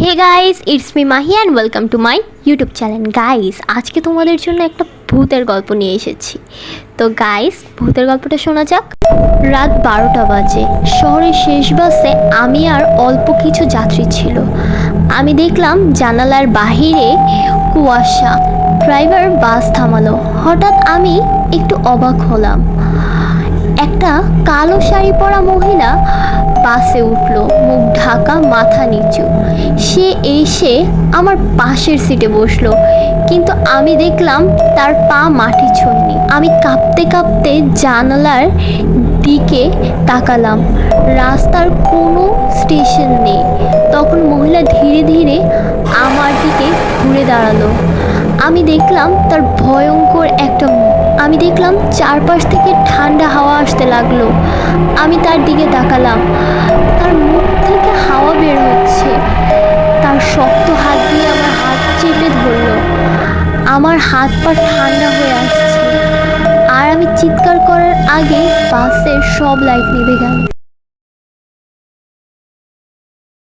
Hey guys it's me Mahi and welcome to my YouTube channel guys আজকে তোমাদের জন্য একটা ভূতের গল্প নিয়ে এসেছি। তো গাইস ভূতের গল্পটা শোনা যাক। রাত বারোটা বাজে। শহরের শেষ বাসে আমি আর অল্প কিছু যাত্রী ছিল। আমি দেখলাম জানালার বাহিরে কুয়াশা। ড্রাইভার বাস থামালো। হঠাৎ আমি একটু অবাক হলাম। একটা কালো শাড়ি পরা মহিলা বাসে উঠল, মুখ ঢাকা, মাথা নিচু। সে এসে আমার পাশের সিটে বসল। কিন্তু আমি দেখলাম তার পা মাটি ছোঁয়নি। আমি কাঁপতে কাঁপতে জানালার দিকে তাকালাম। রাস্তার কোনো স্টেশন নেই। তখন মহিলা ধীরে ধীরে আমার দিকে ঘুরে দাঁড়াল। আমি দেখলাম তার ভয়ঙ্কর একটা আমি দেখলাম চারপাশ থেকে ঠান্ডা হাওয়া আসতে লাগল। আমি তার দিকে তাকালাম। তার মুখ থেকে হাওয়া বের হচ্ছে। তার শক্ত হাত দিয়ে আমার হাত চেপে ধরলো। আমার হাত পা ঠান্ডা হয়ে আসছে। আর আমি চিৎকার করার আগে বাসের সব লাইট নিভে গেল।